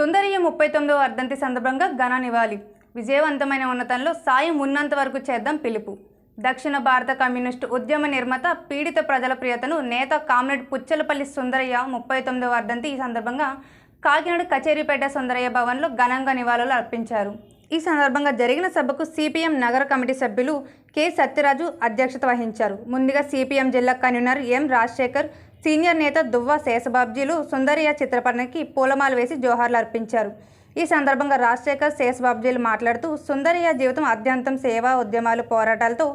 సుందరియ ముప్పై తొమ్మిదవ వర్ధంతి సందర్భంగా ఘన నివాళి. విజయవంతమైన ఉన్నతంలో సాయం ఉన్నంత వరకు చేద్దాం పిలుపు. దక్షిణ భారత కమ్యూనిస్టు ఉద్యమ నిర్మాత పీడిత ప్రజల ప్రియతను నేత కామ్రేడ్ పుచ్చలపల్లి సుందరయ్య ముప్పై తొమ్మిదవ వర్ధంతి ఈ సందర్భంగా కాకినాడ కచేరీపేట సుందరయ్య భవన్లో ఘనంగా నివాళులు అర్పించారు. ఈ సందర్భంగా జరిగిన సభకు సిపిఎం నగర కమిటీ సభ్యులు కె. సత్యరాజు అధ్యక్షత వహించారు. ముందుగా సిపిఎం జిల్లా కన్వీనర్ ఎం. రాజశేఖర్ సీనియర్ నేత దువ్వ శేషబాబ్జీలు సుందరయ్య చిత్రపటానికి పూలమాల వేసి జోహార్లు అర్పించారు. ఈ సందర్భంగా రాజశేఖర్ శేషబాబ్జీలు మాట్లాడుతూ సుందరయ్య జీవితం అత్యంతం సేవా ఉద్యమాలు పోరాటాలతో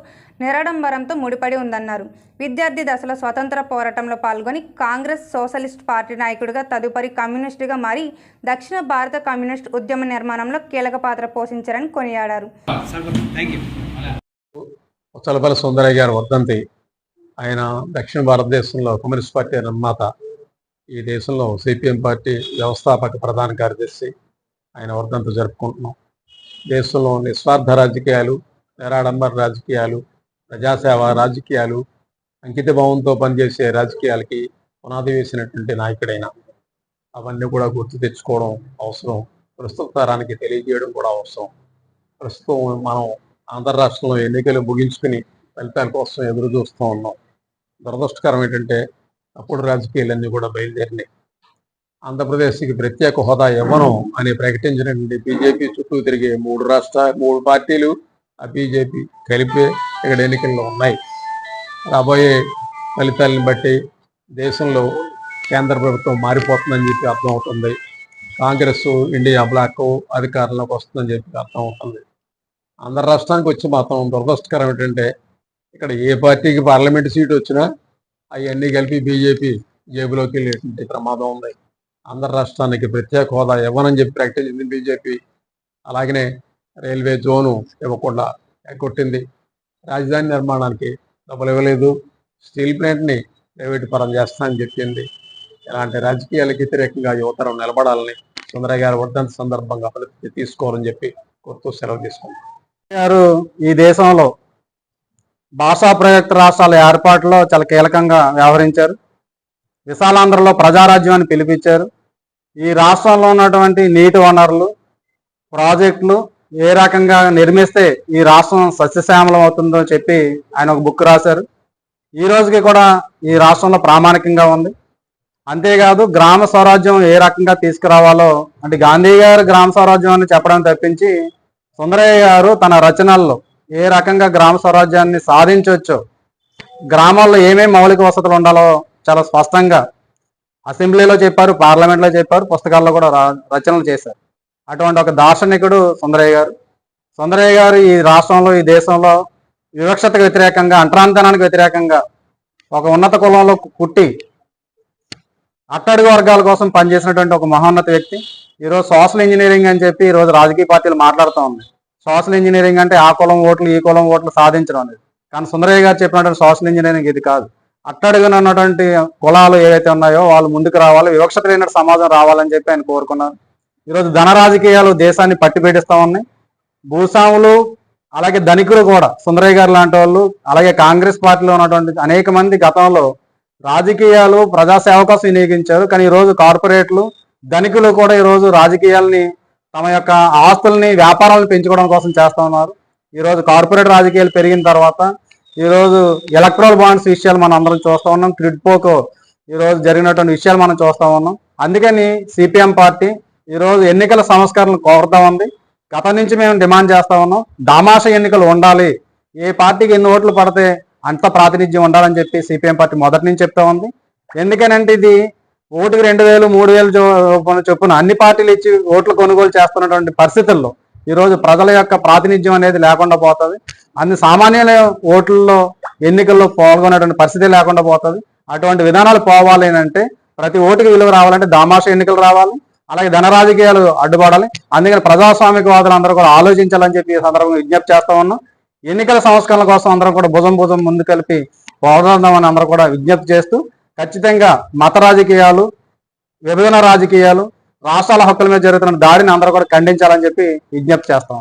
నిరాడంబరంతో ముడిపడి ఉందన్నారు. విద్యార్థి దశలో స్వతంత్ర పోరాటంలో పాల్గొని కాంగ్రెస్ సోషలిస్ట్ పార్టీ నాయకుడిగా తదుపరి కమ్యూనిస్టుగా మారి దక్షిణ భారత కమ్యూనిస్ట్ ఉద్యమ నిర్మాణంలో కీలక పాత్ర పోషించారని కొనియాడారు. సుందరయ్య గారి వర్ధంతి. ఆయన దక్షిణ భారతదేశంలో కమ్యూనిస్ట్ పార్టీ నిర్మాత ఈ దేశంలో సిపిఎం పార్టీ వ్యవస్థాపక ప్రధాన కార్యదర్శి ఆయన వర్ధంతి జరుపుకుంటున్నాం. దేశంలో నిస్వార్థ రాజకీయాలు నిరాడంబర రాజకీయాలు ప్రజాసేవ రాజకీయాలు అంకిత భావంతో పనిచేసే రాజకీయాలకి పునాది వేసినటువంటి నాయకుడైన అవన్నీ కూడా గుర్తు తెచ్చుకోవడం అవసరం. ప్రస్తుత తరానికి తెలియజేయడం కూడా అవసరం. ప్రస్తుతం మనం ఆంధ్ర రాష్ట్రంలో ఎన్నికలు ముగించుకుని ఫలితాల కోసం ఎదురు చూస్తూ ఉన్నాం. దురదృష్టకరం ఏంటంటే అప్పుడు రాజకీయాలన్నీ కూడా బయలుదేరినాయి. ఆంధ్రప్రదేశ్కి ప్రత్యేక హోదా ఇవ్వను అని ప్రకటించినటువంటి బీజేపీ చుట్టూ తిరిగే మూడు రాష్ట్ర మూడు పార్టీలు ఆ బీజేపీ కలిపే ఇక్కడ ఎన్నికల్లో ఉన్నాయి. రాబోయే ఫలితాలను బట్టి దేశంలో కేంద్ర ప్రభుత్వం మారిపోతుందని చెప్పి అర్థమవుతుంది కాంగ్రెస్ ఇండియా బ్లాక్ అధికారంలోకి వస్తుందని చెప్పి అర్థమవుతుంది ఆంధ్ర రాష్ట్రానికి వచ్చి మాత్రం దురదృష్టకరం ఏంటంటే ఇక్కడ ఏ పార్టీకి పార్లమెంట్ సీట్ వచ్చినా అవన్నీ కలిపి బీజేపీ జేబులోకి వెళ్ళేటువంటి ప్రమాదం ఉంది. ఆంధ్ర రాష్ట్రానికి ప్రత్యేక హోదా ఇవ్వనని చెప్పి ప్రకటించింది బీజేపీ. అలాగనే రైల్వే జోను ఇవ్వకుండా కొట్టింది రాజధాని నిర్మాణానికి డబ్బులు ఇవ్వలేదు. స్టీల్ ప్లాంట్ని ప్రైవేటు పరం చేస్తానని చెప్పింది. ఇలాంటి రాజకీయాలకు వ్యతిరేకంగా యువతరం నిలబడాలని సుందరయ్య గారి వర్ధంతి సందర్భంగా ప్రతిజ్ఞ తీసుకోవాలని చెప్పి కోరుతూ సెలవు తీసుకుంటాం ఈ దేశంలో భాషా ప్రయుక్త రాష్ట్రాల ఏర్పాటులో చాలా కీలకంగా వ్యవహరించారు. విశాలాంధ్రలో ప్రజారాజ్యాన్ని పిలిపించారు. ఈ రాష్ట్రంలో ఉన్నటువంటి నీటి వనరులు ప్రాజెక్టులు ఏ రకంగా నిర్మిస్తే ఈ రాష్ట్రం సస్యశ్యామలం అవుతుందో చెప్పి ఆయన ఒక బుక్ రాశారు. ఈ రోజుకి కూడా ఈ రాష్ట్రంలో ప్రామాణికంగా ఉంది. అంతేకాదు గ్రామ స్వరాజ్యం ఏ రకంగా తీసుకురావాలో అంటే గాంధీ గారు గ్రామ స్వరాజ్యం అని చెప్పడం తప్పించి సుందరయ్య గారు తన రచనల్లో ఏ రకంగా గ్రామ స్వరాజ్యాన్ని సాధించవచ్చో గ్రామాల్లో ఏమేమి మౌలిక వసతులు ఉండాలో చాలా స్పష్టంగా అసెంబ్లీలో చెప్పారు పార్లమెంట్లో చెప్పారు పుస్తకాల్లో కూడా రా- రచనలు చేశారు. అటువంటి ఒక దార్శనికుడు సుందరయ్య గారు. సుందరయ్య గారు ఈ రాష్ట్రంలో ఈ దేశంలో వివక్షతకు వ్యతిరేకంగా అంటరాంతనానికి వ్యతిరేకంగా ఒక ఉన్నత కులంలో పుట్టి అట్టడుగు వర్గాల కోసం పనిచేసినటువంటి ఒక మహోన్నత వ్యక్తి. ఈరోజు సోషల్ ఇంజనీరింగ్ అని చెప్పి ఈరోజు రాజకీయ పార్టీలు మాట్లాడుతూ ఉన్నాయి. సోషల్ ఇంజనీరింగ్ అంటే ఆ కులం ఓట్లు ఈ కులం ఓట్లు సాధించడం అనేది. కానీ సుందరయ్య గారు చెప్పినటువంటి సోషల్ ఇంజనీరింగ్ ఇది కాదు. అట్టడుగున ఉన్నటువంటి కులాలు ఏవైతే ఉన్నాయో వాళ్ళు ముందుకు రావాలి వివక్షత లేని సమాజం రావాలని చెప్పి ఆయన కోరుకున్నారు. ఈరోజు ధన రాజకీయాలు దేశాన్ని పట్టిపెట్టిస్తా ఉన్నాయి. భూస్వాములు అలాగే ధనికులు కూడా సుందరయ్య గారు లాంటి వాళ్ళు అలాగే కాంగ్రెస్ పార్టీలో ఉన్నటువంటి అనేక మంది గతంలో రాజకీయాలు ప్రజాసేవ కోసం వినియోగించారు. కానీ ఈరోజు కార్పొరేట్లు ధనికులు కూడా ఈరోజు రాజకీయాల్ని తమ యొక్క ఆస్తుల్ని వ్యాపారాలను పెంచుకోవడం కోసం చేస్తూ ఉన్నారు. ఈరోజు కార్పొరేట్ రాజకీయాలు పెరిగిన తర్వాత ఈరోజు ఎలక్ట్రల్ బాండ్స్ విషయాలు మనం అందరం చూస్తూ ఉన్నాం. క్రిడ్పోకో ఈరోజు జరిగినటువంటి విషయాలు మనం చూస్తూ ఉన్నాం. అందుకని సిపిఎం పార్టీ ఈరోజు ఎన్నికల సంస్కరణలు కోరుతా ఉంది. గతం నుంచి మేము డిమాండ్ చేస్తా ఉన్నాం. దామాష ఎన్నికలు ఉండాలి. ఏ పార్టీకి ఎన్ని ఓట్లు పడితే అంత ప్రాతినిధ్యం ఉండాలని చెప్పి సిపిఎం పార్టీ మొదటి నుంచి చెప్తా ఉంది. ఎందుకనంటే ఇది ఓటుకి రెండు వేలు మూడు వేలు చొప్పున అన్ని పార్టీలు ఇచ్చి ఓట్లు కొనుగోలు చేస్తున్నటువంటి పరిస్థితుల్లో ఈరోజు ప్రజల యొక్క ప్రాతినిధ్యం అనేది లేకుండా పోతుంది. అన్ని సామాన్యుల ఓట్లలో ఎన్నికల్లో పాల్గొనేటువంటి పరిస్థితి లేకుండా పోతుంది. అటువంటి విధానాలు పోవాలి అంటే ప్రతి ఓటుకి విలువ రావాలంటే దామాష ఎన్నికలు రావాలి అలాగే ధన రాజకీయాలు అడ్డుపడాలి. అందుకని ప్రజాస్వామిక వాదులు అందరూ కూడా ఆలోచించాలని చెప్పి ఈ సందర్భంగా విజ్ఞప్తి చేస్తా ఉన్నాం. ఎన్నికల సంస్కరణల కోసం అందరం కూడా భుజం భుజం ముందు కలిపి పోరాడదామని అందరూ కూడా విజ్ఞప్తి చేస్తూ ఖచ్చితంగా మత రాజకీయాలు విభజన రాజకీయాలు రాష్ట్రాల హక్కుల మీద జరుగుతున్న దాడిని అందరూ కూడా ఖండించాలని చెప్పి విజ్ఞప్తి చేస్తా